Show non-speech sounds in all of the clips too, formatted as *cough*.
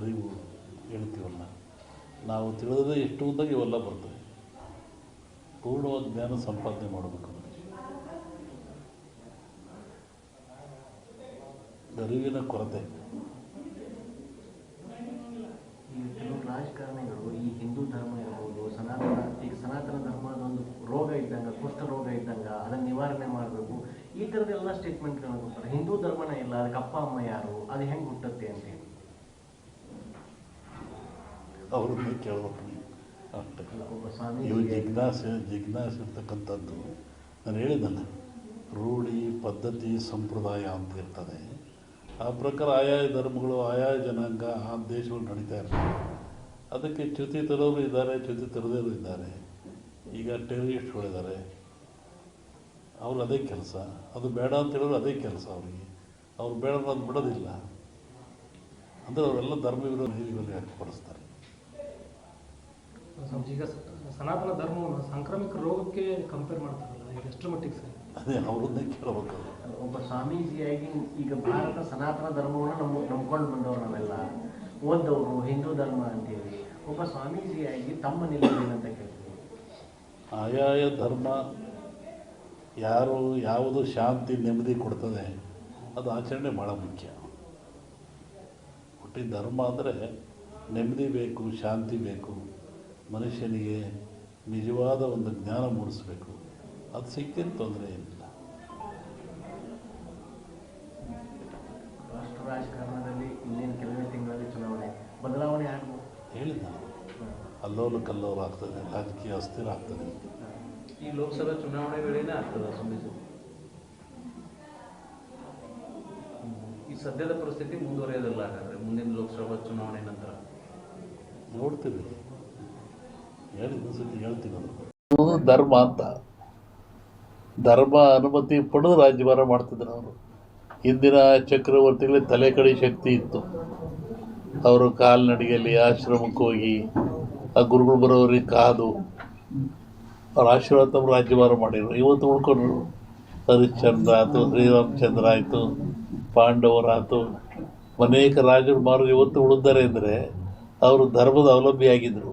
ಅರಿವು ಹೇಳ್ತೀವಲ್ಲ ನಾವು ತಿಳಿದ್ರೆ ಎಷ್ಟು ಉದ್ದಾಗ ಇವೆಲ್ಲ ಬರ್ತವೆ ಪೂರ್ಣವಾದ ಜ್ಞಾನ ಸಂಪಾದನೆ ಮಾಡಬೇಕು. ಅರಿವಿನ ಕೊರತೆ. ರಾಜಕಾರಣಿಗಳು, ಈ ಹಿಂದೂ ಧರ್ಮ ಇರ್ಬೋದು, ಸನಾತನ, ಈಗ ಸನಾತನ ಧರ್ಮದ ಒಂದು ರೋಗ ಇದ್ದಂಗ, ಕುಷ್ಠ ರೋಗ ಇದ್ದಂಗ, ಅದನ್ನ ನಿವಾರಣೆ ಮಾಡಬೇಕು. ಈ ಥರದ್ದೆಲ್ಲ ಸ್ಟೇಟ್ಮೆಂಟ್ಗಳನ್ನ ಕೊಡ್ತಾರೆ. ಹಿಂದೂ ಧರ್ಮನೇ ಇಲ್ಲ, ಅದಕ್ಕೆ ಅಪ್ಪ, ಅಮ್ಮ ಯಾರು, ಅದು ಹೆಂಗೆ ಹುಟ್ಟುತ್ತೆ ಅಂತೇಳಿ ಅವ್ರನ್ನೇ ಕೇಳಬೇಕು ನೀವು? ಅಷ್ಟೇ ಇವು ಜಿಜ್ಞಾಸೆ ಜಿಜ್ಞಾಸೆ ಇರ್ತಕ್ಕಂಥದ್ದು. ನಾನು ಹೇಳಿದ್ದಲ್ಲ, ರೂಢಿ ಪದ್ಧತಿ ಸಂಪ್ರದಾಯ ಅಂತ ಇರ್ತದೆ. ಆ ಪ್ರಕಾರ ಆಯಾಯ ಧರ್ಮಗಳು, ಆಯಾಯ ಜನಾಂಗ ಆ ದೇಶಗಳು ನಡೀತಾ ಇರ್ತವೆ. ಅದಕ್ಕೆ ಚ್ಯುತಿ ತರೋರು ಇದ್ದಾರೆ, ಚ್ಯುತಿ ತರದೇರು ಇದ್ದಾರೆ. ಈಗ ಟೆರರಿಸ್ಟ್ಗಳಿದ್ದಾರೆ ಅವ್ರು ಅದೇ ಕೆಲಸ. ಅದು ಬೇಡ ಅಂತ ಹೇಳಿದ್ರು ಅದೇ ಕೆಲಸ ಅವರಿಗೆ. ಅವ್ರು ಬೇಡ ಅಂತ ಬಿಡೋದಿಲ್ಲ. ಅಂದರೆ ಅವರೆಲ್ಲ ಧರ್ಮ ವಿರೋಧ ಹಾಕಿ ವ್ಯಕ್ತಪಡಿಸ್ತಾರೆ. ಈಗ ಸನಾತನ ಧರ್ಮವನ್ನು ಸಾಂಕ್ರಾಮಿಕ ರೋಗಕ್ಕೆ ಕಂಪೇರ್ ಮಾಡ್ತಾರಲ್ಲ ಈಗ ಎಷ್ಟರ ಮಟ್ಟಿಗೆ ಸರ್? ಅದೇ ಅವ್ರನ್ನೇ ಕೇಳಬೇಕು. ಒಬ್ಬ ಸ್ವಾಮೀಜಿಯಾಗಿ ಈಗ ಭಾರತ ಸನಾತನ ಧರ್ಮವನ್ನು ನಮ್ಮ ನಂಬ್ಕೊಂಡು ಬಂದವರು ನಾವೆಲ್ಲ ಓದ್ದವರು ಹಿಂದೂ ಧರ್ಮ ಅಂತೇಳಿ ಒಬ್ಬ ಸ್ವಾಮೀಜಿಯಾಗಿ ತಮ್ಮ ನಿಲುವೇನಂತ ಕೇಳ್ತೀವಿ ಆಯಾಯ ಧರ್ಮ ಯಾರು ಯಾವುದು ಶಾಂತಿ ನೆಮ್ಮದಿ ಕೊಡ್ತದೆ ಅದು ಆಚರಣೆ ಭಾಳ ಮುಖ್ಯ. ಹುಟ್ಟಿ ಧರ್ಮ ಅಂದರೆ ನೆಮ್ಮದಿ ಬೇಕು ಶಾಂತಿ ಬೇಕು. ಮನುಷ್ಯನಿಗೆ ನಿಜವಾದ ಒಂದು ಜ್ಞಾನ ಮೂಡಿಸಬೇಕು. ಅದು ಸಿಕ್ಕಿನ ತೊಂದರೆ ಏನಿಲ್ಲ ರಾಷ್ಟ್ರ ರಾಜಕಾರಣದಲ್ಲಿ ಇನ್ನೇನು ಕೆಲವೇ ತಿಂಗಳಲ್ಲಿ ಚುನಾವಣೆ ಬದಲಾವಣೆ ಆಗ್ಬೋದು. ಹೇಳಿದ ಅಲ್ಲೋಲು ಕಲ್ಲೋಲು ಆಗ್ತದೆ ರಾಜಕೀಯ ಅಸ್ಥಿರ ಆಗ್ತದೆ. ಈ ಲೋಕಸಭಾ ಚುನಾವಣೆ ವೇಳೆನೇ ಆಗ್ತದೆ ಸುಮ್ಮನೆ ಈ ಸದ್ಯದ ಪರಿಸ್ಥಿತಿ ಮುಂದುವರಿಯೋದಿಲ್ಲ ಹಾಗಾದ್ರೆ ಮುಂದಿನ ಲೋಕಸಭಾ ಚುನಾವಣೆ ನಂತರ. ನೋಡ್ತೀವಿ. ಧರ್ಮ ಅಂತ. ಧರ್ಮ ಅನುಮತಿ ಪಡೆದು ರಾಜ್ಯಭಾರ ಮಾಡ್ತಿದ್ರು ಅವರು. ಹಿಂದಿನ ಚಕ್ರವರ್ತಿಗಳಿಗೆ ತಲೆ ಕಡಿ ಶಕ್ತಿ ಇತ್ತು. ಅವರು ಕಾಲ್ನಡಿಗೆಯಲ್ಲಿ ಆಶ್ರಮಕ್ಕೆ ಹೋಗಿ, ಆ ಗುರುಗಳು ಬರೋರಿಗೆ ಕಾದು, ಅವ್ರ ಆಶೀರ್ವಾದ ತಮ್ಮ ರಾಜ್ಯಭಾರ ಮಾಡಿದ್ರು. ಇವತ್ತು ಉಳ್ಕೊಂಡ್ರು. ಹರಿಶ್ಚಂದ್ರ ಆಯಿತು, ಶ್ರೀರಾಮಚಂದ್ರ ಆಯಿತು ಪಾಂಡವರಾಯಿತು ಅನೇಕ ರಾಜರು ಮಾರು ಇವತ್ತು ಉಳಿದ್ದಾರೆ ಅಂದರೆ, ಅವರು ಧರ್ಮದ ಅವಲಂಬಿಯಾಗಿದ್ದರು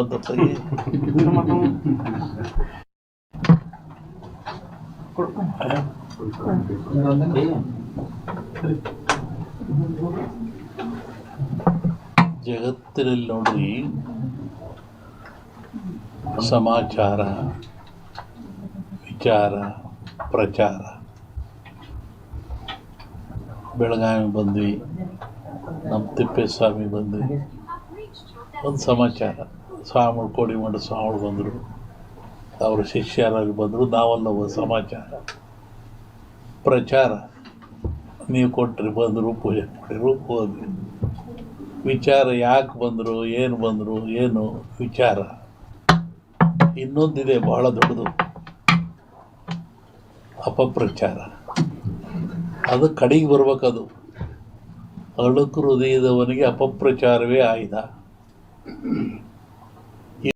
ಅಂತ ಸರಿ ಜಗತ್ತಿನಲ್ಲಿ ನೋಡ್ರಿ ಸಮಾಚಾರ ವಿಚಾರ ಪ್ರಚಾರ. ಬೆಳಗಾವಿ ಬಂದ್ವಿ ನಮ್ಮ ತಿಪ್ಪೇಸ್ವಾಮಿ ಬಂದ್ವಿ. ಒಂದು ಸಮಾಚಾರ. ಸ್ವಾಮಿಗಳು ಕೋಡಿಮಠ ಸ್ವಾಮಿಗಳು ಬಂದರು. ಅವರ ಶಿಷ್ಯರಾಗಿ ಬಂದರು. ನಾವೆಲ್ಲ ಒಂದು ಸಮಾಚಾರ. ಪ್ರಚಾರ. ನೀವು ಕೊಟ್ಟರೆ ಬಂದರು, ಪೂಜೆ ಮಾಡಿರು ಹೋದ್ವಿ. ವಿಚಾರ ಯಾಕೆ ಬಂದರು, ಏನು ಬಂದರು, ಏನು ವಿಚಾರ? ಇನ್ನೊಂದಿದೆ ಬಹಳ ದೊಡ್ಡದು. ಅಪಪ್ರಚಾರ. ಅದು ಕಡೆಗೆ ಬರ್ಬೇಕದು. ಅಳುಕು ಹೃದಯದವನಿಗೆ ಅಪಪ್ರಚಾರವೇ ಆಯುಧ Mm-hmm. *clears throat*